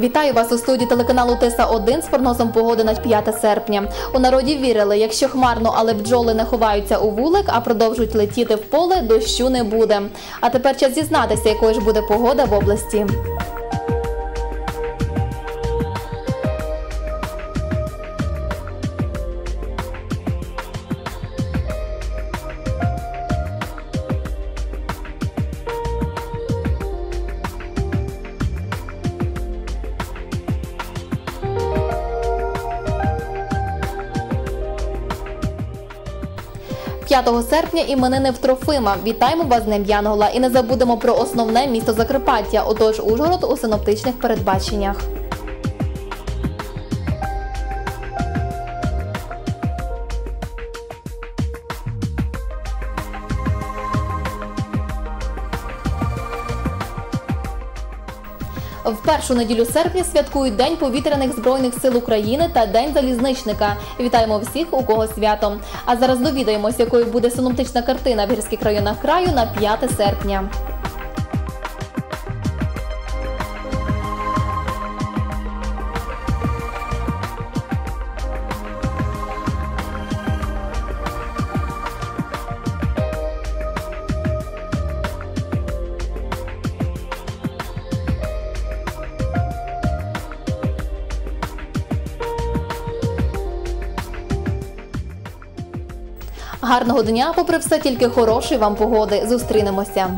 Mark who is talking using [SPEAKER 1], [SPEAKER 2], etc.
[SPEAKER 1] Вітаю вас у студії телеканалу Теса 1 з прогнозом погоди на 5 серпня. У народі вірили, якщо хмарно, але бджоли не ховаються у вулик, а продовжують летіти в поле, дощу не буде. А тепер час дізнатися, якою ж буде погода в області. – 5 серпня іменини в Трофима. Вітаємо вас з Днем Янгола і не забудемо про основне місто Закарпаття. Отож, Ужгород у синоптичних передбаченнях. В першу неділю серпня святкують День повітряних збройних сил України та День залізничника. Вітаємо всіх, у кого свято. А зараз довідаємось, якою буде синоптична картина в гірських районах краю на 5 серпня. Гарного дня, попри все, тільки хорошої вам погоди. Зустрінемося.